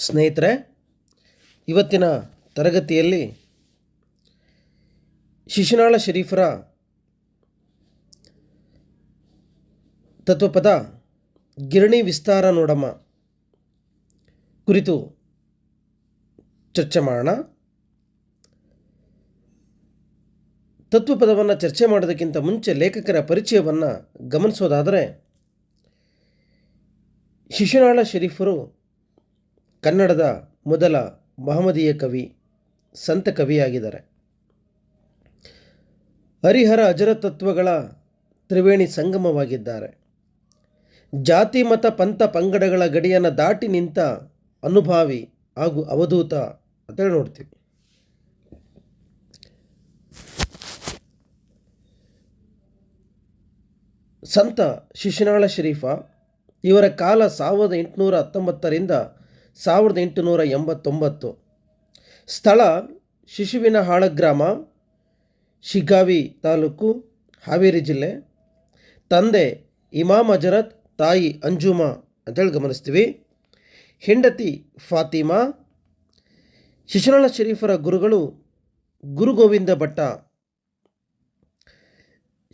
ಸ್ನೇಹಿತರೆ, ಇವತ್ತಿನ ತರಗತಿಯಲ್ಲಿ ಶಿಶುನಾಳ ಶರೀಫರ ತತ್ವಪದ ಗಿರಣಿ ವಿಸ್ತಾರ ನೋಡಮ್ಮ ಕುರಿತು ಚರ್ಚೆ ಮಾಡೋಣ. ತತ್ವಪದವನ್ನು ಚರ್ಚೆ ಮಾಡೋದಕ್ಕಿಂತ ಮುಂಚೆ ಲೇಖಕರ ಪರಿಚಯವನ್ನು ಗಮನಿಸೋದಾದರೆ, ಶಿಶುನಾಳ ಶರೀಫರು ಕನ್ನಡದ ಮೊದಲ ಮಹಮದೀಯ ಕವಿ, ಸಂತ ಕವಿಯಾಗಿದ್ದಾರೆ. ಹರಿಹರ ಅಜರ ತತ್ವಗಳ ತ್ರಿವೇಣಿ ಸಂಗಮವಾಗಿದ್ದಾರೆ. ಜಾತಿ, ಮತ, ಪಂಥ, ಪಂಗಡಗಳ ಗಡಿಯನ್ನು ದಾಟಿ ನಿಂತ ಅನುಭಾವಿ ಹಾಗೂ ಅವಧೂತ ಅಂತೇಳಿ ನೋಡ್ತೀವಿ. ಸಂತ ಶಿಶುನಾಳ ಶರೀಫ, ಇವರ ಕಾಲ ಸಾವಿರದ ಎಂಟುನೂರ ಹತ್ತೊಂಬತ್ತರಿಂದ ಸಾವಿರದ ಎಂಟುನೂರ ಎಂಬತ್ತೊಂಬತ್ತು. ಸ್ಥಳ ಶಿಶುವಿನ ಹಾಳ ಗ್ರಾಮ, ಶಿಗ್ಗಾವಿ ತಾಲೂಕು, ಹಾವೇರಿ ಜಿಲ್ಲೆ. ತಂದೆ ಇಮಾಮ್ ಅಜರತ್ ತಾಯಿ ಅಂಜುಮಾ ಅಂತೇಳಿ ಗಮನಿಸ್ತೀವಿ. ಹೆಂಡತಿ ಫಾತಿಮಾ, ಶಿಶುನಾಳ ಶರೀಫರ ಗುರುಗಳು ಗುರು ಗೋವಿಂದ ಭಟ್ಟ.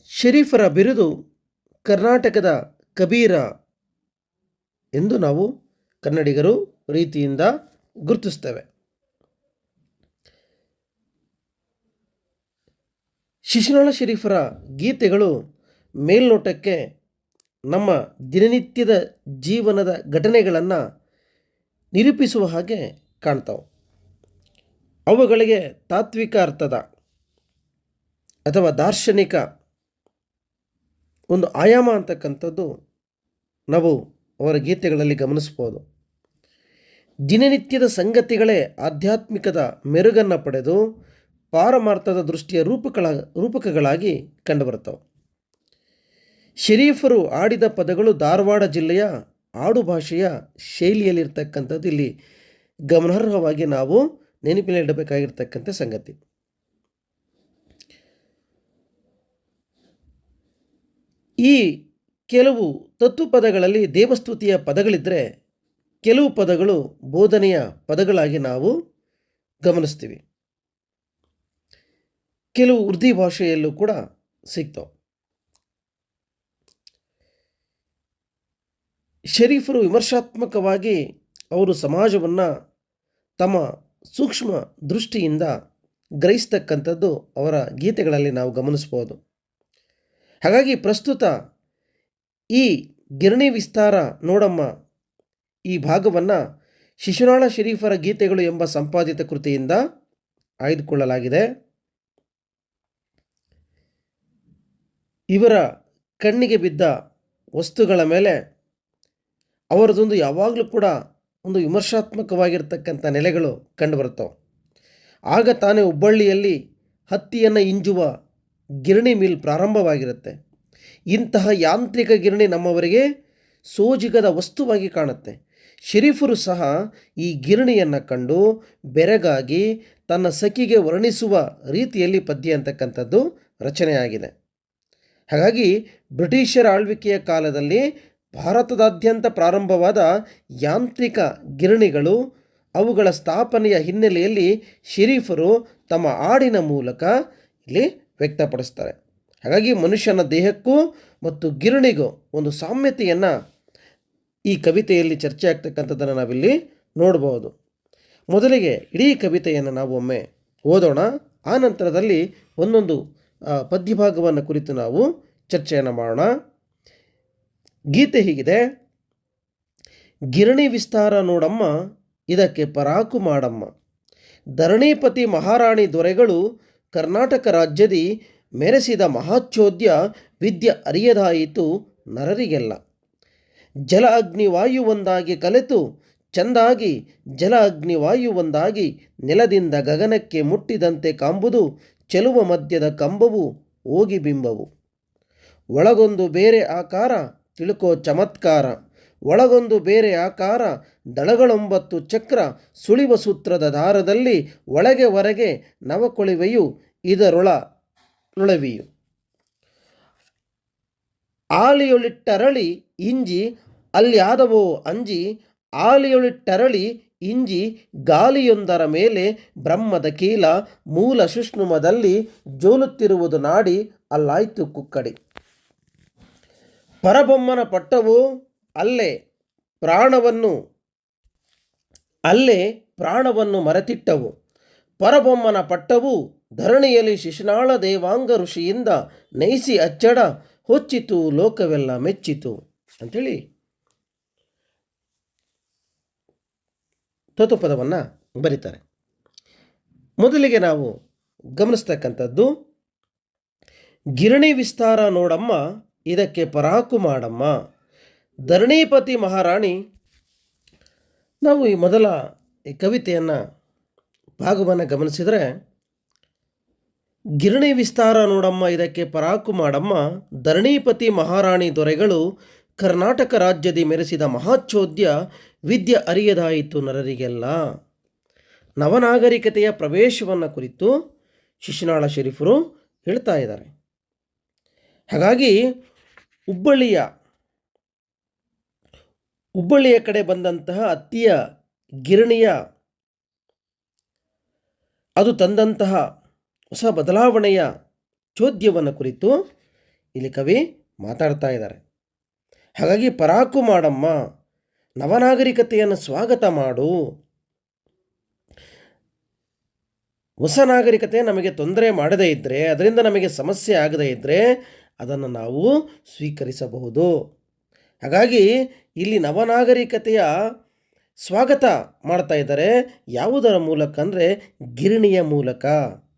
ಶರೀಫರ ಬಿರುದು ಕರ್ನಾಟಕದ ಕಬೀರ ಎಂದು ನಾವು ಕನ್ನಡಿಗರು ರೀತಿಯಿಂದ ಗುರುತಿಸ್ತೇವೆ. ಶಿಶುನಾಳ ಶರೀಫರ ಗೀತೆಗಳು ಮೇಲ್ನೋಟಕ್ಕೆ ನಮ್ಮ ದಿನನಿತ್ಯದ ಜೀವನದ ಘಟನೆಗಳನ್ನು ನಿರೂಪಿಸುವ ಹಾಗೆ ಕಾಣ್ತಾವೆ. ಅವುಗಳಿಗೆ ತಾತ್ವಿಕ ಅರ್ಥದ ಅಥವಾ ದಾರ್ಶನಿಕ ಒಂದು ಆಯಾಮ ಅಂತಕ್ಕಂಥದ್ದು ನಾವು ಅವರ ಗೀತೆಗಳಲ್ಲಿ ಗಮನಿಸ್ಬೋದು. ದಿನನಿತ್ಯದ ಸಂಗತಿಗಳೇ ಆಧ್ಯಾತ್ಮಿಕದ ಮೆರುಗನ್ನು ಪಡೆದು ಪಾರಮಾರ್ಥದ ದೃಷ್ಟಿಯ ರೂಪಗಳ ರೂಪಕಗಳಾಗಿ ಕಂಡುಬರುತ್ತವೆ. ಶರೀಫರು ಆಡಿದ ಪದಗಳು ಧಾರವಾಡ ಜಿಲ್ಲೆಯ ಆಡುಭಾಷೆಯ ಶೈಲಿಯಲ್ಲಿರ್ತಕ್ಕಂಥದ್ದು. ಇಲ್ಲಿ ಗಮನಾರ್ಹವಾಗಿ ನಾವು ನೆನಪಿನಲ್ಲಿಡಬೇಕಾಗಿರ್ತಕ್ಕಂಥ ಸಂಗತಿ. ಈ ಕೆಲವು ತತ್ವಪದಗಳಲ್ಲಿ ದೇವಸ್ತುತಿಯ ಪದಗಳಿದ್ದರೆ ಕೆಲವು ಪದಗಳು ಬೋಧನೆಯ ಪದಗಳಾಗಿ ನಾವು ಗಮನಿಸ್ತೀವಿ. ಕೆಲವು ಉರ್ದಿ ಭಾಷೆಯಲ್ಲೂ ಕೂಡ ಸಿಗ್ತವೆ. ಶರೀಫರು ವಿಮರ್ಶಾತ್ಮಕವಾಗಿ ಅವರು ಸಮಾಜವನ್ನು ತಮ್ಮ ಸೂಕ್ಷ್ಮ ದೃಷ್ಟಿಯಿಂದ ಗ್ರಹಿಸ್ತಕ್ಕಂಥದ್ದು ಅವರ ಗೀತೆಗಳಲ್ಲಿ ನಾವು ಗಮನಿಸ್ಬೋದು. ಹಾಗಾಗಿ ಪ್ರಸ್ತುತ ಈ ಗಿರಣಿ ವಿಸ್ತಾರ ನೋಡಮ್ಮ ಈ ಭಾಗವನ್ನು ಶಿಶುನಾಳ ಶರೀಫರ ಗೀತೆಗಳು ಎಂಬ ಸಂಪಾದಿತ ಕೃತಿಯಿಂದ ಆಯ್ದುಕೊಳ್ಳಲಾಗಿದೆ. ಇವರ ಕಣ್ಣಿಗೆ ಬಿದ್ದ ವಸ್ತುಗಳ ಮೇಲೆ ಅವರದೊಂದು ಯಾವಾಗಲೂ ಕೂಡ ಒಂದು ವಿಮರ್ಶಾತ್ಮಕವಾಗಿರ್ತಕ್ಕಂಥ ನೆಲೆಗಳು ಕಂಡುಬರುತ್ತವೆ. ಆಗ ತಾನೇ ಹುಬ್ಬಳ್ಳಿಯಲ್ಲಿ ಹತ್ತಿಯನ್ನು ಇಂಜುವ ಗಿರಣಿ ಮಿಲ್ ಪ್ರಾರಂಭವಾಗಿರುತ್ತೆ. ಇಂತಹ ಯಾಂತ್ರಿಕ ಗಿರಣಿ ನಮ್ಮವರಿಗೆ ಸೋಜಿಗದ ವಸ್ತುವಾಗಿ ಕಾಣುತ್ತೆ. ಶರೀಫರು ಸಹ ಈ ಗಿರಣಿಯನ್ನು ಕಂಡು ಬೆರಗಾಗಿ ತನ್ನ ಸಖಿಗೆ ವರ್ಣಿಸುವ ರೀತಿಯಲ್ಲಿ ಪದ್ಯ ಅಂತಕ್ಕಂಥದ್ದು ರಚನೆಯಾಗಿದೆ. ಹಾಗಾಗಿ ಬ್ರಿಟಿಷರ ಆಳ್ವಿಕೆಯ ಕಾಲದಲ್ಲಿ ಭಾರತದಾದ್ಯಂತ ಪ್ರಾರಂಭವಾದ ಯಾಂತ್ರಿಕ ಗಿರಣಿಗಳು ಅವುಗಳ ಸ್ಥಾಪನೆಯ ಹಿನ್ನೆಲೆಯಲ್ಲಿ ಶರೀಫರು ತಮ್ಮ ಹಾಡಿನ ಮೂಲಕ ಇಲ್ಲಿ ವ್ಯಕ್ತಪಡಿಸ್ತಾರೆ. ಹಾಗಾಗಿ ಮನುಷ್ಯನ ದೇಹಕ್ಕೂ ಮತ್ತು ಗಿರಣಿಗೂ ಒಂದು ಸಾಮ್ಯತೆಯನ್ನು ಈ ಕವಿತೆಯಲ್ಲಿ ಚರ್ಚೆ ಆಗ್ತಕ್ಕಂಥದ್ದನ್ನು ನಾವಿಲ್ಲಿ ನೋಡ್ಬೋದು. ಮೊದಲಿಗೆ ಇಡೀ ಕವಿತೆಯನ್ನು ನಾವು ಒಮ್ಮೆ ಓದೋಣ. ಆ ನಂತರದಲ್ಲಿ ಒಂದೊಂದು ಪದ್ಯಭಾಗವನ್ನು ಕುರಿತು ನಾವು ಚರ್ಚೆಯನ್ನು ಮಾಡೋಣ. ಗೀತೆ ಹೀಗಿದೆ. ಗಿರಣಿ ವಿಸ್ತಾರ ನೋಡಮ್ಮ, ಇದಕ್ಕೆ ಪರಾಕು ಮಾಡಮ್ಮ. ಧರಣಿಪತಿ ಮಹಾರಾಣಿ ದೊರೆಗಳು ಕರ್ನಾಟಕ ರಾಜ್ಯದಿ ಮೆರೆಸಿದ ಮಹಾಚೋದ್ಯ ವಿದ್ಯೆ ಅರಿಯದಾಯಿತು ನರರಿಗೆಲ್ಲ. ಜಲ ಅಗ್ನಿ ವಾಯು ಒಂದಾಗಿ ಕಲೆತು, ಚಂದಾಗಿ ಜಲ ಅಗ್ನಿ ವಾಯು ಒಂದಾಗಿ ನೆಲದಿಂದ ಗಗನಕ್ಕೆ ಮುಟ್ಟಿದಂತೆ ಕಾಂಬುದು, ಚೆಲುವ ಮಧ್ಯದ ಕಂಬವು ಹೋಗಿ ಬಿಂಬವು. ಒಳಗೊಂದು ಬೇರೆ ಆಕಾರ, ತಿಳ್ಕೋ ಚಮತ್ಕಾರ. ಒಳಗೊಂದು ಬೇರೆ ಆಕಾರ, ದಳಗಳೊಂಬತ್ತು ಚಕ್ರ ಸುಳಿವ ಸೂತ್ರದ ದಾರದಲ್ಲಿ ಒಳಗೆ ಹೊರಗೆ ನವಕೊಳಿವೆಯು, ಇದರೊಳ ನೊಳವಿಯು. ಆಲಿಯೊಳಿಟ್ಟರಳಿ, ಇಂಜಿ ಅಲ್ಲಿ ಆದವು ಅಂಜಿ ಆಲಿಯೊಳಿಟ್ಟರಳಿ ಇಂಜಿ ಗಾಲಿಯೊಂದರ ಮೇಲೆ ಬ್ರಹ್ಮದ ಕೀಲ ಮೂಲ ಸುಷ್ಣುಮದಲ್ಲಿ ಜೋಲುತ್ತಿರುವುದು ನಾಡಿ ಅಲ್ಲಾಯ್ತು ಕುಕ್ಕಡಿ. ಪರಬೊಮ್ಮನ ಪಟ್ಟವು ಅಲ್ಲೇ ಪ್ರಾಣವನ್ನು ಅಲ್ಲೇ ಪ್ರಾಣವನ್ನು ಮರೆತಿಟ್ಟವು. ಪರಬೊಮ್ಮನ ಪಟ್ಟವು ಧರಣಿಯಲ್ಲಿ ಶಿಶುನಾಳ ದೇವಾಂಗ ಋಷಿಯಿಂದ ನೈಸಿ ಅಚ್ಚಡ, ಹೊಚ್ಚಿತು, ಲೋಕವೆಲ್ಲ ಮೆಚ್ಚಿತು. ಅಂಥೇಳಿ ತತ್ವಪದವನ್ನು ಬರೀತಾರೆ. ಮೊದಲಿಗೆ ನಾವು ಗಮನಿಸ್ತಕ್ಕಂಥದ್ದು, ಗಿರಣಿ ವಿಸ್ತಾರ ನೋಡಮ್ಮ, ಇದಕ್ಕೆ ಪರಾಕು ಮಾಡಮ್ಮ. ಧರಣಿಪತಿ ಮಹಾರಾಣಿ, ನಾವು ಈ ಮೊದಲ ಈ ಕವಿತೆಯನ್ನು ಭಾಗವನ್ನು ಗಮನಿಸಿದರೆ, ಗಿರಣಿ ವಿಸ್ತಾರ ನೋಡಮ್ಮ, ಇದಕ್ಕೆ ಪರಾಕು ಮಾಡಮ್ಮ, ಧರಣಿಪತಿ ಮಹಾರಾಣಿ ದೊರೆಗಳು ಕರ್ನಾಟಕ ರಾಜ್ಯದಿ ಮೆರೆಸಿದ ಮಹಾಚೋದ್ಯ ವಿದ್ಯೆ ಅರಿಯದಾಯಿತು ನರರಿಗೆಲ್ಲ. ನವನಾಗರಿಕತೆಯ ಪ್ರವೇಶವನ್ನು ಕುರಿತು ಶಿಶುನಾಳ ಶರೀಫರು ಹೇಳ್ತಾ ಇದ್ದಾರೆ. ಹಾಗಾಗಿ ಹುಬ್ಬಳ್ಳಿಯ ಹುಬ್ಬಳ್ಳಿಯ ಕಡೆ ಬಂದಂತಹ ಅತ್ತಿಯ ಗಿರಣಿಯ ಅದು ತಂದಂತಹ ಹೊಸ ಬದಲಾವಣೆಯ ಚೋದ್ಯವನ್ನು ಕುರಿತು ಇಲ್ಲಿ ಕವಿ ಮಾತಾಡ್ತಾ ಇದ್ದಾರೆ. ಹಾಗಾಗಿ ಪರಾಕು ಮಾಡಮ್ಮ ನವನಾಗರಿಕತೆಯನ್ನು ಸ್ವಾಗತ ಮಾಡು. ಹೊಸ ನಾಗರಿಕತೆ ನಮಗೆ ತೊಂದರೆ ಮಾಡದೇ ಇದ್ದರೆ ಅದರಿಂದ ನಮಗೆ ಸಮಸ್ಯೆ ಆಗದೇ ಇದ್ದರೆ ಅದನ್ನು ನಾವು ಸ್ವೀಕರಿಸಬಹುದು. ಹಾಗಾಗಿ ಇಲ್ಲಿ ನವನಾಗರಿಕತೆಯ ಸ್ವಾಗತ ಮಾಡ್ತಾ ಇದ್ದಾರೆ. ಯಾವುದರ ಮೂಲಕ ಅಂದರೆ ಗಿರಣಿಯ ಮೂಲಕ.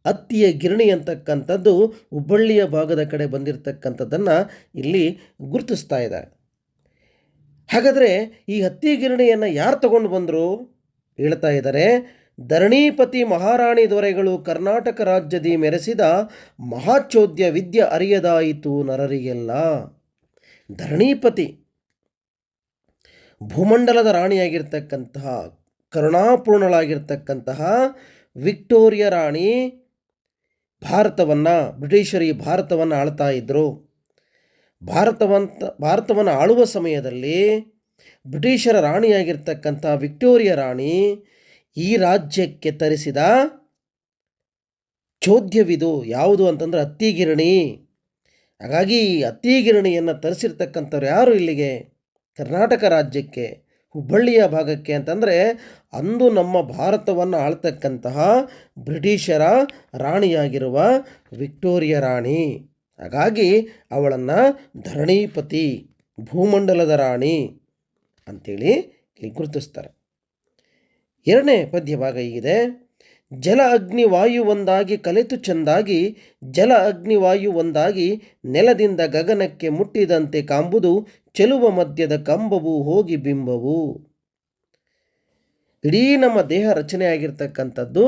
ಅತ್ತಿಯ ಗಿರಣಿ ಅಂತಕ್ಕಂಥದ್ದು ಹುಬ್ಬಳ್ಳಿಯ ಭಾಗದ ಕಡೆ ಬಂದಿರತಕ್ಕಂಥದ್ದನ್ನು ಇಲ್ಲಿ ಗುರುತಿಸ್ತಾ ಇದ್ದಾರೆ. ಹಾಗಾದರೆ ಈ ಹತ್ತಿ ಗಿರಣಿಯನ್ನು ಯಾರು ತಗೊಂಡು ಬಂದರು? ಹೇಳ್ತಾ ಇದ್ದಾರೆ, ಧರಣಿಪತಿ ಮಹಾರಾಣಿ ದೊರೆಗಳು ಕರ್ನಾಟಕ ರಾಜ್ಯದಿ ಮೆರೆಸಿದ ಮಹಾಚೋದ್ಯ ವಿದ್ಯೆ ಅರಿಯದಾಯಿತು ನರರಿಗೆಲ್ಲ. ಧರಣಿಪತಿ ಭೂಮಂಡಲದ ರಾಣಿಯಾಗಿರ್ತಕ್ಕಂತಹ, ಕರುಣಾಪೂರ್ಣಳಾಗಿರ್ತಕ್ಕಂತಹ ವಿಕ್ಟೋರಿಯಾ ರಾಣಿ ಭಾರತವನ್ನು, ಬ್ರಿಟಿಷರಿ ಭಾರತವನ್ನು ಆಳ್ತಾ ಇದ್ದರು ಭಾರತವಂತ, ಭಾರತವನ್ನು ಆಳುವ ಸಮಯದಲ್ಲಿ ಬ್ರಿಟಿಷರ ರಾಣಿಯಾಗಿರ್ತಕ್ಕಂಥ ವಿಕ್ಟೋರಿಯಾ ರಾಣಿ ಈ ರಾಜ್ಯಕ್ಕೆ ತರಿಸಿದ ಚೋದ್ಯವಿದು ಯಾವುದು ಅಂತಂದ್ರೆ ಅತ್ತಿಗಿರಣಿ. ಹಾಗಾಗಿ ಈ ಅತ್ತಿಗಿರಣಿಯನ್ನು ತರಿಸಿರ್ತಕ್ಕಂಥವ್ರು ಯಾರು ಇಲ್ಲಿಗೆ? ಕರ್ನಾಟಕ ರಾಜ್ಯಕ್ಕೆ, ಹುಬ್ಬಳ್ಳಿಯ ಭಾಗಕ್ಕೆ ಅಂತಂದರೆ ಅಂದು ನಮ್ಮ ಭಾರತವನ್ನು ಆಳ್ತಕ್ಕಂತಹ ಬ್ರಿಟಿಷರ ರಾಣಿಯಾಗಿರುವ ವಿಕ್ಟೋರಿಯಾ ರಾಣಿ. ಹಾಗಾಗಿ ಅವಳನ್ನು ಧರಣೀಪತಿ, ಭೂಮಂಡಲದ ರಾಣಿ ಅಂಥೇಳಿ ಇಲ್ಲಿ ಗುರುತಿಸ್ತಾರೆ ಎರಡನೇ ಪದ್ಯ ಭಾಗ ಹೀಗಿದೆ. ಜಲ ಅಗ್ನಿ ವಾಯು ಒಂದಾಗಿ ಕಲೆತು ಚೆಂದಾಗಿ, ಜಲ ಅಗ್ನಿ ವಾಯು ಒಂದಾಗಿ ನೆಲದಿಂದ ಗಗನಕ್ಕೆ ಮುಟ್ಟಿದಂತೆ ಕಾಂಬುದು ಚೆಲುವ ಮಧ್ಯದ ಕಂಬವು ಹೋಗಿ ಬಿಂಬವು. ಇಡೀ ನಮ್ಮ ದೇಹ ರಚನೆಯಾಗಿರ್ತಕ್ಕಂಥದ್ದು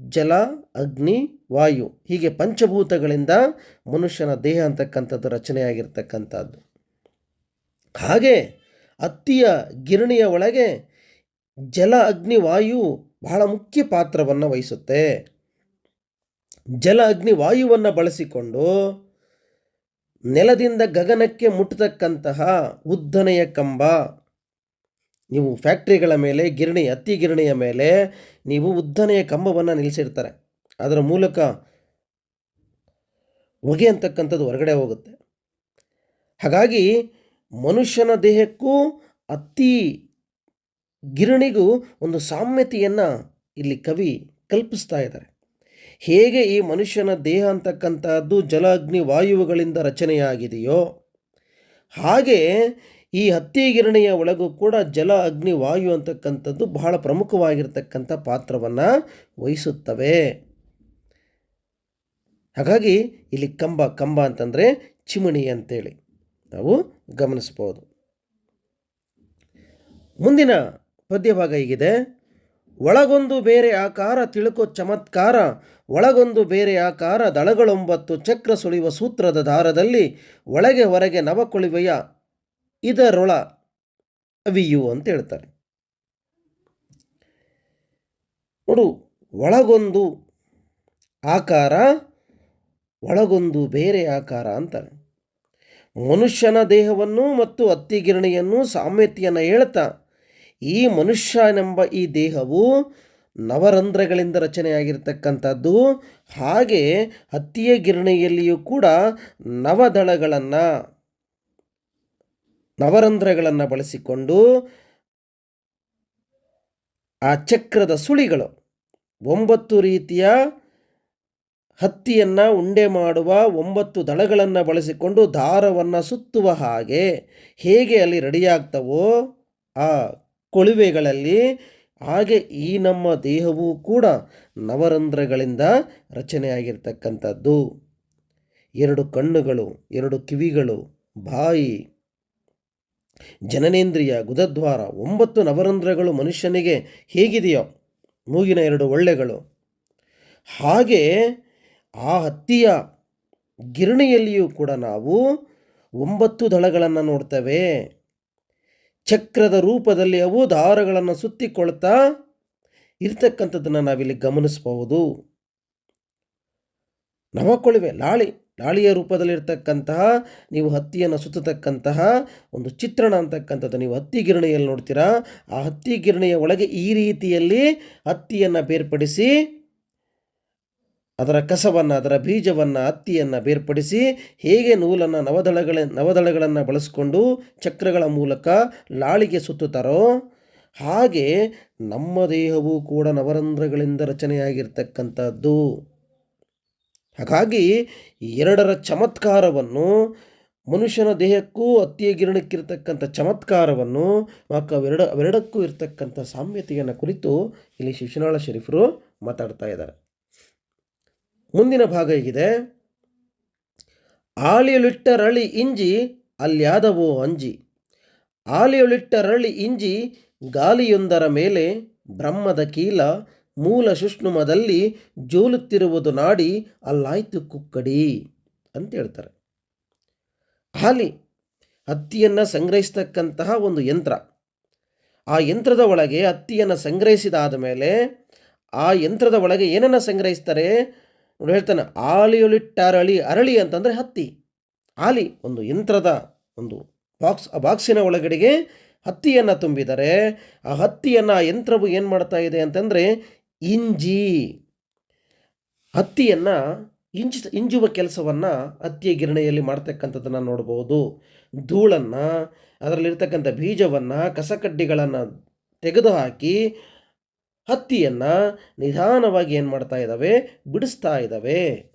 ಜಲ, ಅಗ್ನಿ, ವಾಯು ಹೀಗೆ ಪಂಚಭೂತಗಳಿಂದ ಮನುಷ್ಯನ ದೇಹ ಅಂತಕ್ಕಂಥದ್ದು ರಚನೆಯಾಗಿರ್ತಕ್ಕಂಥದ್ದು. ಹಾಗೆ ಅತ್ತಿಯ ಗಿರಣಿಯ ಒಳಗೆ ಜಲ, ಅಗ್ನಿ, ವಾಯು ಬಹಳ ಮುಖ್ಯ ಪಾತ್ರವನ್ನು ವಹಿಸುತ್ತೆ. ಜಲ, ಅಗ್ನಿ, ವಾಯುವನ್ನು ಬಳಸಿಕೊಂಡು ನೆಲದಿಂದ ಗಗನಕ್ಕೆ ಮುಟ್ಟತಕ್ಕಂತಹ ಉದ್ದನೆಯ ಕಂಬ ನೀವು ಫ್ಯಾಕ್ಟ್ರಿಗಳ ಮೇಲೆ, ಗಿರಣಿ ಹತ್ತಿ ಗಿರಣಿಯ ಮೇಲೆ ನೀವು ಉದ್ದನೆಯ ಕಂಬವನ್ನು ನಿಲ್ಲಿಸಿರ್ತಾರೆ ಅದರ ಮೂಲಕ ಹೊಗೆ ಅಂತಕ್ಕಂಥದ್ದು ಹೊರಗಡೆ ಹೋಗುತ್ತೆ. ಹಾಗಾಗಿ ಮನುಷ್ಯನ ದೇಹಕ್ಕೂ ಅತ್ತಿ ಗಿರಣಿಗೂ ಒಂದು ಸಾಮ್ಯತೆಯನ್ನು ಇಲ್ಲಿ ಕವಿ ಕಲ್ಪಿಸ್ತಾ ಇದ್ದಾರೆ. ಹೇಗೆ ಈ ಮನುಷ್ಯನ ದೇಹ ಅಂತಕ್ಕಂಥದ್ದು ಜಲ ಅಗ್ನಿ ವಾಯುವುಗಳಿಂದ ರಚನೆಯಾಗಿದೆಯೋ ಹಾಗೆ ಈ ಹತ್ತಿ ಗಿರಣಿಯ ಒಳಗೂ ಕೂಡ ಜಲ, ಅಗ್ನಿ, ವಾಯು ಅಂತಕ್ಕಂಥದ್ದು ಬಹಳ ಪ್ರಮುಖವಾಗಿರ್ತಕ್ಕಂಥ ಪಾತ್ರವನ್ನು ವಹಿಸುತ್ತವೆ. ಹಾಗಾಗಿ ಇಲ್ಲಿ ಕಂಬ ಕಂಬ ಅಂತಂದರೆ ಚಿಮಣಿ ಅಂತೇಳಿ ನಾವು ಗಮನಿಸ್ಬೋದು. ಮುಂದಿನ ಪದ್ಯಭಾಗ ಹೀಗಿದೆ. ಒಳಗೊಂದು ಬೇರೆ ಆಕಾರ ತಿಳುಕೋ ಚಮತ್ಕಾರ, ಒಳಗೊಂದು ಬೇರೆ ಆಕಾರ ದಳಗಳೊಂಬತ್ತು ಚಕ್ರ ಸುಳಿಯುವ ಸೂತ್ರದ ದಾರದಲ್ಲಿ ಒಳಗೆ ಹೊರಗೆ ನವಕೊಳಿವೆಯ ಇದರೊಳ ಅವಿಯು ಅಂತ ಹೇಳ್ತಾರೆ. ನೋಡು, ಒಳಗೊಂದು ಆಕಾರ, ಒಳಗೊಂದು ಬೇರೆ ಆಕಾರ ಅಂತಾರೆ. ಮನುಷ್ಯನ ದೇಹವನ್ನು ಮತ್ತು ಅತ್ತಿಗಿರಣಿಯನ್ನು ಸಾಮ್ಯತೆಯನ್ನು ಹೇಳ್ತಾ, ಈ ಮನುಷ್ಯನೆಂಬ ಈ ದೇಹವು ನವರಂಧ್ರಗಳಿಂದ ರಚನೆಯಾಗಿರ್ತಕ್ಕಂಥದ್ದು, ಹಾಗೆ ಹತ್ತಿಯ ಗಿರಣಿಯಲ್ಲಿಯೂ ಕೂಡ ನವದಳಗಳನ್ನು ನವರಂಧ್ರಗಳನ್ನು ಬಳಸಿಕೊಂಡು ಆ ಚಕ್ರದ ಸುಳಿಗಳು, ಒಂಬತ್ತು ರೀತಿಯ ಹತ್ತಿಯನ್ನು ಉಂಡೆ ಮಾಡುವ ಒಂಬತ್ತು ದಳಗಳನ್ನು ಬಳಸಿಕೊಂಡು ದಾರವನ್ನು ಸುತ್ತುವ ಹಾಗೆ ಹೇಗೆ ಅಲ್ಲಿ ರೆಡಿಯಾಗ್ತವೋ ಆ ಕೊಳುವೆಗಳಲ್ಲಿ ಹಾಗೆ ಈ ನಮ್ಮ ದೇಹವೂ ಕೂಡ ನವರಂಧ್ರಗಳಿಂದ ರಚನೆಯಾಗಿರ್ತಕ್ಕಂಥದ್ದು. ಎರಡು ಕಣ್ಣುಗಳು, ಎರಡು ಕಿವಿಗಳು, ಬಾಯಿ ಜನನೇಂದ್ರಿಯ ಗುದದ್ವಾರ ಒಂಬತ್ತು ನವರಂಧ್ರಗಳು ಮನುಷ್ಯನಿಗೆ ಹೇಗಿದೆಯೋ ಮೂಗಿನ ಎರಡು ಒಳ್ಳೆಗಳು. ಹಾಗೆ ಆ ಹತ್ತಿಯ ಗಿರಣಿಯಲ್ಲಿಯೂ ಕೂಡ ನಾವು ಒಂಬತ್ತು ದಳಗಳನ್ನು ನೋಡ್ತೇವೆ. ಚಕ್ರದ ರೂಪದಲ್ಲಿ ಅವು ದಾರಗಳನ್ನು ಸುತ್ತಿಕೊಳ್ತಾ ಇರ್ತಕ್ಕಂಥದ್ದನ್ನು ನಾವಿಲ್ಲಿ ಗಮನಿಸಬಹುದು. ನವಕೊಳಿವೆ, ಲಾಳಿ. ಲಾಳಿಯ ರೂಪದಲ್ಲಿರ್ತಕ್ಕಂತಹ, ನೀವು ಹತ್ತಿಯನ್ನು ಸುತ್ತತಕ್ಕಂತಹ ಒಂದು ಚಿತ್ರಣ ಅಂತಕ್ಕಂಥದ್ದು. ನೀವು ಹತ್ತಿ ಗಿರಣಿಯಲ್ಲಿ ನೋಡ್ತೀರಾ? ಆ ಹತ್ತಿ ಗಿರಣಿಯ ಒಳಗೆ ಈ ರೀತಿಯಲ್ಲಿ ಹತ್ತಿಯನ್ನು ಬೇರ್ಪಡಿಸಿ, ಅದರ ಕಸವನ್ನು, ಅದರ ಬೀಜವನ್ನು ಹತ್ತಿಯನ್ನು ಬೇರ್ಪಡಿಸಿ, ಹೇಗೆ ನೂಲನ್ನು ನವದಳಗಳ, ನವದಳಗಳನ್ನು ಬಳಸಿಕೊಂಡು ಚಕ್ರಗಳ ಮೂಲಕ ಲಾಳಿಗೆ ಸುತ್ತುತ್ತಾರೋ, ಹಾಗೆ ನಮ್ಮ ದೇಹವು ಕೂಡ ನವರಂಧ್ರಗಳಿಂದ ರಚನೆಯಾಗಿರ್ತಕ್ಕಂಥದ್ದು. ಹಾಗಾಗಿ ಎರಡರ ಚಮತ್ಕಾರವನ್ನು ಮನುಷ್ಯನ ದೇಹಕ್ಕೂ ಅತ್ತಿಯ ಗಿರಣಕ್ಕಿರ್ತಕ್ಕಂಥ ಚಮತ್ಕಾರವನ್ನು ಮಕ್ಕ ಅವೆರಡ ಅವೆರಡಕ್ಕೂ ಇರತಕ್ಕಂಥ ಸಾಮ್ಯತೆಯನ್ನು ಕುರಿತು ಇಲ್ಲಿ ಶಿಶುನಾಳ ಶರೀಫರು ಮಾತಾಡ್ತಾ ಇದ್ದಾರೆ. ಮುಂದಿನ ಭಾಗ ಹೀಗಿದೆ. ಆಲಿಯೊಳಿಟ್ಟರಳಿ ಇಂಜಿ ಅಲ್ಯಾದವೋ ಅಂಜಿ. ಆಲಿಯೊಳಿಟ್ಟರಳಿ ಇಂಜಿ ಗಾಲಿಯೊಂದರ ಮೇಲೆ ಬ್ರಹ್ಮದ ಕೀಲ ಮೂಲ ಸುಷ್ಣುಮದಲ್ಲಿ ಜೋಲುತ್ತಿರುವುದು ನಾಡಿ ಅಲ್ಲಾಯ್ತು ಕುಕ್ಕಡಿ ಅಂತ ಹೇಳ್ತಾರೆ. ಹಾಲಿ ಹತ್ತಿಯನ್ನು ಸಂಗ್ರಹಿಸ್ತಕ್ಕಂತಹ ಒಂದು ಯಂತ್ರ. ಆ ಯಂತ್ರದ ಒಳಗೆ ಹತ್ತಿಯನ್ನು ಸಂಗ್ರಹಿಸಿದಾದ ಮೇಲೆ ಆ ಯಂತ್ರದ ಒಳಗೆ ಏನನ್ನು ಸಂಗ್ರಹಿಸ್ತಾರೆ? ನೋಡಿ ಹೇಳ್ತಾನೆ ಆಲಿಯೊಳಿಟ್ಟರಳಿ ಅರಳಿ ಅಂತಂದರೆ ಹತ್ತಿ. ಆಲಿ ಒಂದು ಯಂತ್ರದ ಒಂದು ಬಾಕ್ಸ್, ಆ ಬಾಕ್ಸಿನ ಒಳಗಡೆಗೆ ಹತ್ತಿಯನ್ನು ತುಂಬಿದರೆ ಆ ಹತ್ತಿಯನ್ನು ಆ ಯಂತ್ರವು ಏನು ಮಾಡ್ತಾ ಇದೆ ಅಂತಂದರೆ ಇಂಜಿ. ಹತ್ತಿಯನ್ನು ಇಂಜ್ ಇಂಜುವ ಕೆಲಸವನ್ನು ಹತ್ತಿಯ ಗಿರಣಿಯಲ್ಲಿ ಮಾಡ್ತಕ್ಕಂಥದ್ದನ್ನು ನೋಡ್ಬೋದು. ಧೂಳನ್ನು, ಅದರಲ್ಲಿರ್ತಕ್ಕಂಥ ಬೀಜವನ್ನು, ಕಸಕಡ್ಡಿಗಳನ್ನು ತೆಗೆದುಹಾಕಿ ಹತ್ತಿಯನ್ನು ನಿಧಾನವಾಗಿ ಏನು ಮಾಡ್ತಾ ಇದ್ದಾವೆ ಬಿಡಿಸ್ತಾ ಇದ್ದಾವೆ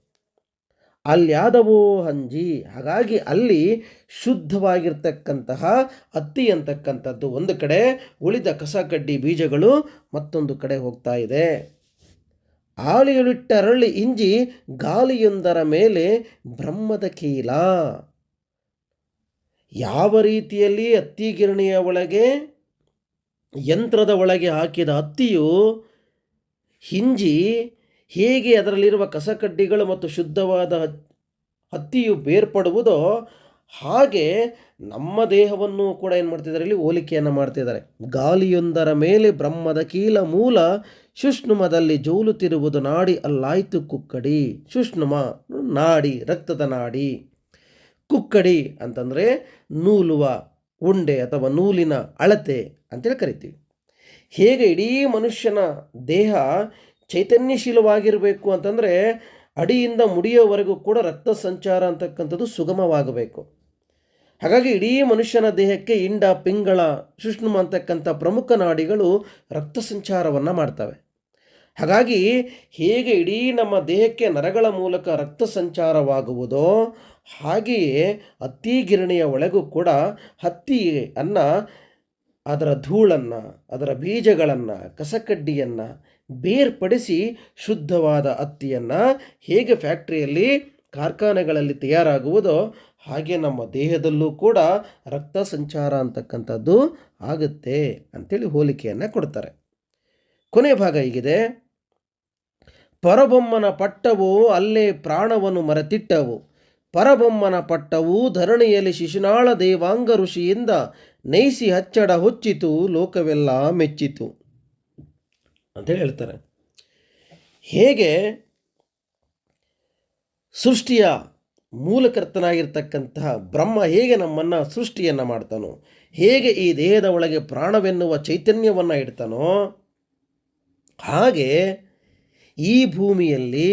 ಅಲ್ಯಾದವೋ ಹಂಜಿ. ಹಾಗಾಗಿ ಅಲ್ಲಿ ಶುದ್ಧವಾಗಿರ್ತಕ್ಕಂತಹ ಹತ್ತಿ ಅಂತಕ್ಕಂಥದ್ದು ಒಂದು ಕಡೆ ಉಳಿದ ಕಸಕಡ್ಡಿ ಬೀಜಗಳು ಮತ್ತೊಂದು ಕಡೆ ಹೋಗ್ತಾ ಇದೆ. ಆಳಿಯುಳಿಟ್ಟರಳಿ ಇಂಜಿ ಗಾಲಿಯೊಂದರ ಮೇಲೆ ಬ್ರಹ್ಮದ ಕೀಲ. ಯಾವ ರೀತಿಯಲ್ಲಿ ಹತ್ತಿ ಗಿರಣಿಯ ಒಳಗೆ, ಯಂತ್ರದ ಒಳಗೆ ಹಾಕಿದ ಹತ್ತಿಯು ಹಿಂಜಿ ಹೇಗೆ ಅದರಲ್ಲಿರುವ ಕಸಕಡ್ಡಿಗಳು ಮತ್ತು ಶುದ್ಧವಾದ ಹತ್ತಿಯು ಬೇರ್ಪಡುವುದೋ ಹಾಗೆ ನಮ್ಮ ದೇಹವನ್ನು ಕೂಡ ಏನು ಮಾಡ್ತಿದ್ದಾರೆ ಇಲ್ಲಿ ಹೋಲಿಕೆಯನ್ನು ಮಾಡ್ತಿದ್ದಾರೆ. ಗಾಲಿಯೊಂದರ ಮೇಲೆ ಬ್ರಹ್ಮದ ಕೀಲ ಮೂಲ ಶುಷ್ಣುಮದಲ್ಲಿ ಜೋಲುತ್ತಿರುವುದು ನಾಡಿ ಅಲ್ಲಾಯ್ತು ಕುಕ್ಕಡಿ. ಶುಷ್ಣುಮ ನಾಡಿ, ರಕ್ತದ ನಾಡಿ. ಕುಕ್ಕಡಿ ಅಂತಂದರೆ ನೂಲುವ ಉಂಡೆ ಅಥವಾ ನೂಲಿನ ಅಳತೆ ಅಂತೇಳಿ ಕರಿತೀವಿ. ಹೇಗೆ ಇಡೀ ಮನುಷ್ಯನ ದೇಹ ಚೈತನ್ಯಶೀಲವಾಗಿರಬೇಕು ಅಂತಂದರೆ ಅಡಿಯಿಂದ ಮುಡಿಯೋವರೆಗೂ ಕೂಡ ರಕ್ತ ಸಂಚಾರ ಅಂತಕ್ಕಂಥದ್ದು ಸುಗಮವಾಗಬೇಕು. ಹಾಗಾಗಿ ಇಡೀ ಮನುಷ್ಯನ ದೇಹಕ್ಕೆ ಇಂಡ, ಪಿಂಗಳ ಸುಷ್ಣುಮ ಅಂತಕ್ಕಂಥ ಪ್ರಮುಖ ನಾಡಿಗಳು ರಕ್ತ ಸಂಚಾರವನ್ನು ಮಾಡ್ತವೆ. ಹಾಗಾಗಿ ಹೇಗೆ ಇಡೀ ನಮ್ಮ ದೇಹಕ್ಕೆ ನರಗಳ ಮೂಲಕ ರಕ್ತ ಸಂಚಾರವಾಗುವುದೋ ಹಾಗೆಯೇ ಹತ್ತಿ ಗಿರಣಿಯ ಒಳಗೂ ಕೂಡ ಹತ್ತಿ ಅನ್ನ, ಅದರ ಧೂಳನ್ನು, ಅದರ ಬೀಜಗಳನ್ನು, ಕಸಕಡ್ಡಿಯನ್ನು ಬೇರ್ಪಡಿಸಿ ಶುದ್ಧವಾದ ಹತ್ತಿಯನ್ನು ಹೇಗೆ ಫ್ಯಾಕ್ಟ್ರಿಯಲ್ಲಿ, ಕಾರ್ಖಾನೆಗಳಲ್ಲಿ ತಯಾರಾಗುವುದೋ ಹಾಗೆ ನಮ್ಮ ದೇಹದಲ್ಲೂ ಕೂಡ ರಕ್ತ ಸಂಚಾರ ಅಂತಕ್ಕಂಥದ್ದು ಆಗುತ್ತೆ ಅಂಥೇಳಿ ಹೋಲಿಕೆಯನ್ನು ಕೊಡ್ತಾರೆ. ಕೊನೆ ಭಾಗ ಹೀಗಿದೆ. ಪರಬೊಮ್ಮನ ಪಟ್ಟವು ಅಲ್ಲೇ ಪ್ರಾಣವನ್ನು ಮರೆತಿಟ್ಟವು. ಪರಬೊಮ್ಮನ ಪಟ್ಟವು ಧರಣಿಯಲ್ಲಿ ಶಿಶುನಾಳ ದೇವಾಂಗ ಋಷಿಯಿಂದ ನೈಸಿ ಹಚ್ಚಡ ಹೊಚ್ಚಿತು, ಲೋಕವೆಲ್ಲ ಮೆಚ್ಚಿತು. ಅಂತ ಹೇಳ್ತಾರೆ. ಹೇಗೆ ಸೃಷ್ಟಿಯ ಮೂಲಕರ್ತನಾಗಿರ್ತಕ್ಕಂತಹ ಬ್ರಹ್ಮ ಹೇಗೆ ನಮ್ಮನ್ನು ಸೃಷ್ಟಿಯನ್ನು ಮಾಡ್ತಾನೋ, ಹೇಗೆ ಈ ದೇಹದ ಒಳಗೆ ಪ್ರಾಣವೆನ್ನುವ ಚೈತನ್ಯವನ್ನು ಇಡ್ತಾನೋ, ಹಾಗೆ ಈ ಭೂಮಿಯಲ್ಲಿ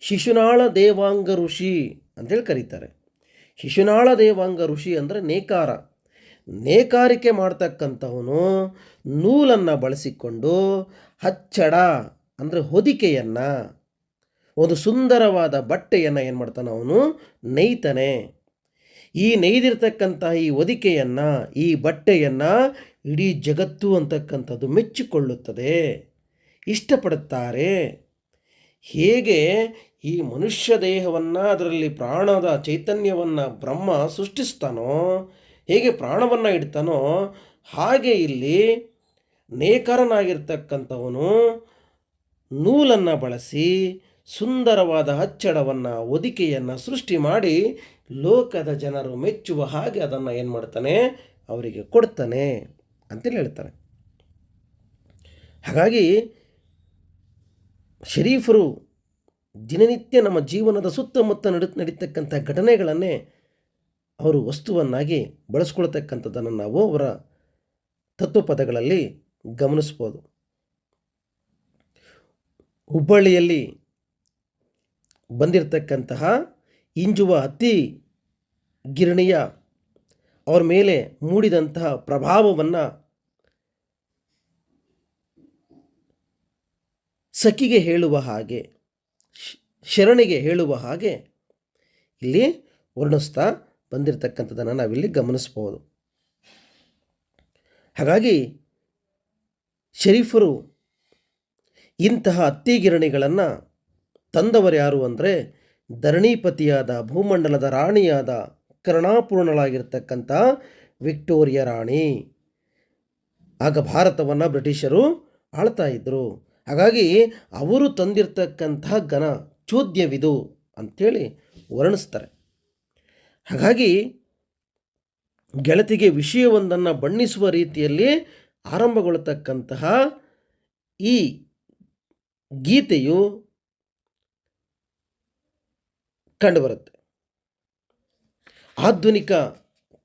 ಶಿಶುನಾಳ ದೇವಾಂಗ ಋಷಿ ಅಂತೇಳಿ ಕರೀತಾರೆ. ಶಿಶುನಾಳ ದೇವಾಂಗ ಋಷಿ ಅಂದರೆ ನೇಕಾರ. ನೇಕಾರಿಕೆ ಮಾಡ್ತಕ್ಕಂಥವನು ನೂಲನ್ನು ಬಳಸಿಕೊಂಡು ಹಚ್ಚಡ, ಅಂದರೆ ಹೊದಿಕೆಯನ್ನು, ಒಂದು ಸುಂದರವಾದ ಬಟ್ಟೆಯನ್ನು ಏನು ಮಾಡ್ತಾನೆ ಅವನು? ನೇಯ್ತಾನೆ. ಈ ನೇಯ್ದಿರ್ತಕ್ಕಂತಹ ಈ ಹೊದಿಕೆಯನ್ನು, ಈ ಬಟ್ಟೆಯನ್ನು ಇಡೀ ಜಗತ್ತು ಅಂತಕ್ಕಂಥದ್ದು ಮೆಚ್ಚಿಕೊಳ್ಳುತ್ತದೆ. ಇಷ್ಟಪಡುತ್ತಾರೆ. ಹೇಗೆ? ಈ ಮನುಷ್ಯ ದೇಹವನ್ನು, ಅದರಲ್ಲಿ ಪ್ರಾಣದ ಚೈತನ್ಯವನ್ನು ಬ್ರಹ್ಮ ಸೃಷ್ಟಿಸ್ತಾನೋ ಹೇಗೆ ಪ್ರಾಣವನ್ನು ಇಡ್ತಾನೋ ಹಾಗೆ ಇಲ್ಲಿ ನೇಕಾರನಾಗಿರ್ತಕ್ಕಂಥವನು ನೂಲನ್ನು ಬಳಸಿ ಸುಂದರವಾದ ಅಚ್ಚಡವನ್ನು, ಹೊದಿಕೆಯನ್ನು ಸೃಷ್ಟಿ ಮಾಡಿ ಲೋಕದ ಜನರು ಮೆಚ್ಚುವ ಹಾಗೆ ಅದನ್ನು ಏನು ಮಾಡ್ತಾನೆ? ಅವರಿಗೆ ಕೊಡ್ತಾನೆ ಅಂತೇಳಿ ಹೇಳ್ತಾರೆ. ಹಾಗಾಗಿ ಶರೀಫರು ದಿನನಿತ್ಯ ನಮ್ಮ ಜೀವನದ ಸುತ್ತಮುತ್ತ ನಡೆ, ನಡೀತಕ್ಕಂಥ ಘಟನೆಗಳನ್ನೇ ಅವರು ವಸ್ತುವನ್ನಾಗಿ ಬಳಸ್ಕೊಳ್ತಕ್ಕಂಥದ್ದನ್ನು ನಾವು ಅವರ ತತ್ವಪದಗಳಲ್ಲಿ ಗಮನಿಸ್ಬೋದು. ಹುಬ್ಬಳ್ಳಿಯಲ್ಲಿ ಬಂದಿರತಕ್ಕಂತಹ ಇಂಜುವ ಹತ್ತಿ ಗಿರಣಿಯ ಅವರ ಮೇಲೆ ಮೂಡಿದಂತಹ ಪ್ರಭಾವವನ್ನು ಸಖಿಗೆ ಹೇಳುವ ಹಾಗೆ ಶರಣಿಗೆ ಹೇಳುವ ಹಾಗೆ ಇಲ್ಲಿ ವರ್ಣಿಸ್ತಾ ಬಂದಿರತಕ್ಕಂಥದ್ದನ್ನು ನಾವಿಲ್ಲಿ ಗಮನಿಸ್ಬೋದು. ಹಾಗಾಗಿ ಶರೀಫರು ಇಂತಹ ಹತ್ತಿಗಿರಣಿಗಳನ್ನು ತಂದವರು ಯಾರು ಅಂದರೆ ಧರಣಿಪತಿಯಾದ ಭೂಮಂಡಲದ ರಾಣಿಯಾದ ಕರ್ಣಾಪೂರ್ಣಳಾಗಿರ್ತಕ್ಕಂಥ ವಿಕ್ಟೋರಿಯಾ ರಾಣಿ. ಆಗ ಭಾರತವನ್ನು ಬ್ರಿಟಿಷರು ಆಳ್ತಾ ಇದ್ದರು ಹಾಗಾಗಿ ಅವರು ತಂದಿರತಕ್ಕಂತಹ ಘನ ಚೋದ್ಯವಿದು ಅಂಥೇಳಿ ವರ್ಣಿಸ್ತಾರೆ. ಹಾಗಾಗಿ ಗೆಳತಿಗೆ ವಿಷಯವೊಂದನ್ನು ಬಣ್ಣಿಸುವ ರೀತಿಯಲ್ಲಿ ಆರಂಭಗೊಳ್ಳತಕ್ಕಂತಹ ಈ ಗೀತೆಯು ಕಂಡುಬರುತ್ತೆ. ಆಧುನಿಕ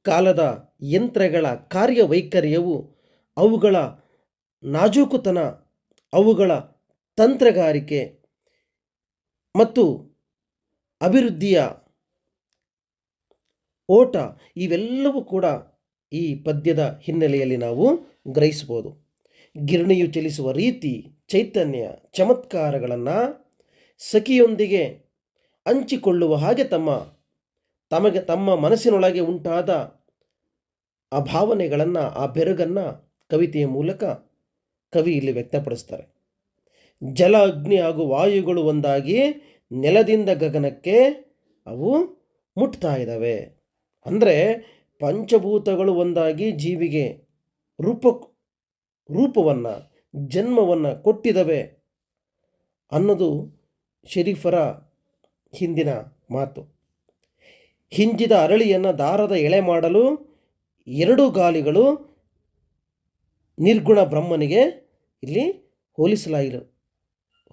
ಕಾಲದ ಯಂತ್ರಗಳ ಕಾರ್ಯವೈಖರ್ಯವು ಅವುಗಳ ನಾಜೂಕುತನ, ಅವುಗಳ ತಂತ್ರಗಾರಿಕೆ ಮತ್ತು ಅಭಿವೃದ್ಧಿಯ ಓಟ ಇವೆಲ್ಲವೂ ಕೂಡ ಈ ಪದ್ಯದ ಹಿನ್ನೆಲೆಯಲ್ಲಿ ನಾವು ಗ್ರಹಿಸ್ಬೋದು ಗಿರಣಿಯು ಚಲಿಸುವ ರೀತಿ, ಚೈತನ್ಯ, ಚಮತ್ಕಾರಗಳನ್ನು ಸಖಿಯೊಂದಿಗೆ ಹಂಚಿಕೊಳ್ಳುವ ಹಾಗೆ ತಮ್ಮ, ತಮಗೆ ತಮ್ಮ ಮನಸ್ಸಿನೊಳಗೆ ಉಂಟಾದ ಆ ಭಾವನೆಗಳನ್ನು, ಆ ಬೆರಗನ್ನು ಕವಿತೆಯ ಮೂಲಕ ಕವಿ ಇಲ್ಲಿ ವ್ಯಕ್ತಪಡಿಸ್ತಾರೆ. ಜಲ ಅಗ್ನಿ ಹಾಗೂ ವಾಯುಗಳು ಒಂದಾಗಿ ನೆಲದಿಂದ ಗಗನಕ್ಕೆ ಅವು ಮುಟ್ತಾ ಇದ್ದಾವೆ. ಅಂದರೆ ಪಂಚಭೂತಗಳು ಒಂದಾಗಿ ಜೀವಿಗೆ ರೂಪ ರೂಪವನ್ನು, ಜನ್ಮವನ್ನು ಕೊಟ್ಟಿದವೆ ಅನ್ನೋದು ಶರೀಫರ ಹಿಂದಿನ ಮಾತು. ಹಿಂಜಿದ ಅರಳಿಯನ್ನು ದಾರದ ಎಳೆ ಮಾಡಲು ಎರಡು ಗಾಲಿಗಳು ನಿರ್ಗುಣ ಬ್ರಹ್ಮನಿಗೆ ಇಲ್ಲಿ ಹೋಲಿಸಲಾಗಿರ,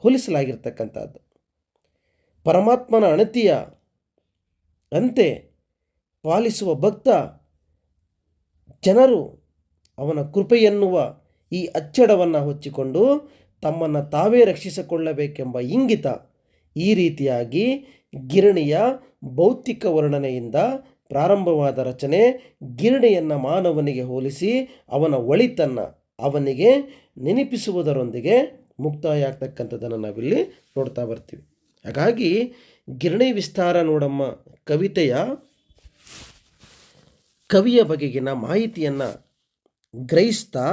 ಹೋಲಿಸಲಾಗಿರ್ತಕ್ಕಂಥದ್ದು. ಪರಮಾತ್ಮನ ಅಣತಿಯ ಅಂತೆ ಪಾಲಿಸುವ ಭಕ್ತ ಜನರು ಅವನ ಕೃಪೆಯನ್ನುವ ಈ ಅಚ್ಚಡವನ್ನು ಹೊಚ್ಚಿಕೊಂಡು ತಮ್ಮನ್ನು ತಾವೇ ರಕ್ಷಿಸಿಕೊಳ್ಳಬೇಕೆಂಬ ಇಂಗಿತ ಈ ರೀತಿಯಾಗಿ ಗಿರಣಿಯ ಭೌತಿಕ ವರ್ಣನೆಯಿಂದ ಪ್ರಾರಂಭವಾದ ರಚನೆ ಗಿರಣಿಯನ್ನು ಮಾನವನಿಗೆ ಹೋಲಿಸಿ ಅವನ ಒಳಿತನ್ನು ಅವನಿಗೆ ನೆನಪಿಸುವುದರೊಂದಿಗೆ ಮುಕ್ತಾಯ ಆಗ್ತಕ್ಕಂಥದ್ದನ್ನು ನಾವಿಲ್ಲಿ ನೋಡ್ತಾ ಬರ್ತೀವಿ. ಹಾಗಾಗಿ ಗಿರಣಿ ವಿಸ್ತಾರ ನೋಡಮ್ಮ ಕವಿತೆಯ ಕವಿಯ ಬಗೆಗಿನ ಮಾಹಿತಿಯನ್ನು ಗ್ರಹಿಸ್ತಾ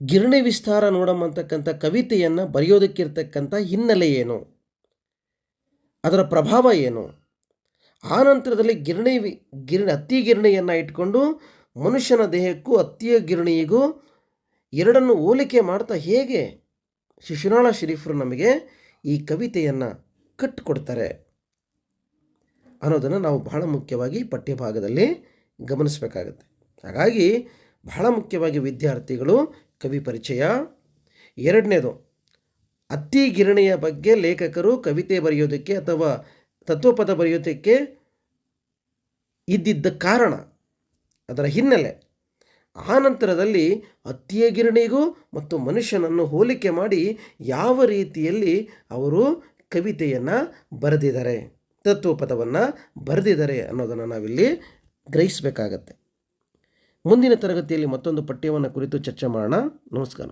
ಗಿರಣಿ ವಿಸ್ತಾರ ನೋಡಮ್ಮ ಅಂತಕ್ಕಂಥ ಕವಿತೆಯನ್ನು ಬರೆಯೋದಕ್ಕಿರ್ತಕ್ಕಂಥ ಹಿನ್ನೆಲೆ ಏನು? ಅದರ ಪ್ರಭಾವ ಏನು? ಆ ನಂತರದಲ್ಲಿ ಗಿರಣಿ ವಿ, ಗಿರಣಿ ಹತ್ತಿ ಗಿರಣಿಯನ್ನು ಇಟ್ಕೊಂಡು ಮನುಷ್ಯನ ದೇಹಕ್ಕೂ ಹತ್ತಿಯ ಗಿರಣಿಗೂ ಎರಡನ್ನು ಹೋಲಿಕೆ ಮಾಡ್ತಾ ಹೇಗೆ ಶಿಶುನಾಳ ಶರೀಫರು ನಮಗೆ ಈ ಕವಿತೆಯನ್ನು ಕಟ್ಟಿಕೊಡ್ತಾರೆ ಅನ್ನೋದನ್ನು ನಾವು ಬಹಳ ಮುಖ್ಯವಾಗಿ ಪಠ್ಯಭಾಗದಲ್ಲಿ ಗಮನಿಸಬೇಕಾಗುತ್ತೆ. ಹಾಗಾಗಿ ಬಹಳ ಮುಖ್ಯವಾಗಿ ವಿದ್ಯಾರ್ಥಿಗಳು ಕವಿ ಪರಿಚಯ. ಎರಡನೇದು, ಅತ್ತಿ ಗಿರಣಿಯ ಬಗ್ಗೆ ಲೇಖಕರು ಕವಿತೆ ಬರೆಯೋದಕ್ಕೆ ಅಥವಾ ತತ್ವಪದ ಬರೆಯೋದಕ್ಕೆ ಇದ್ದಿದ್ದ ಕಾರಣ ಅದರ ಹಿನ್ನೆಲೆ. ಆ ನಂತರದಲ್ಲಿ ಅತ್ತಿಯ ಗಿರಣಿಗೂ ಮತ್ತು ಮನುಷ್ಯನನ್ನು ಹೋಲಿಕೆ ಮಾಡಿ ಯಾವ ರೀತಿಯಲ್ಲಿ ಅವರು ಕವಿತೆಯನ್ನು ಬರೆದಿದ್ದಾರೆ. ತತ್ವಪದವನ್ನು ಬರೆದಿದ್ದಾರೆ ಅನ್ನೋದನ್ನು ನಾವಿಲ್ಲಿ ಗ್ರಹಿಸಬೇಕಾಗತ್ತೆ. ಮುಂದಿನ ತರಗತಿಯಲ್ಲಿ ಮತ್ತೊಂದು ಪಠ್ಯವನ್ನು ಕುರಿತು ಚರ್ಚೆ ಮಾಡೋಣ. ನಮಸ್ಕಾರ.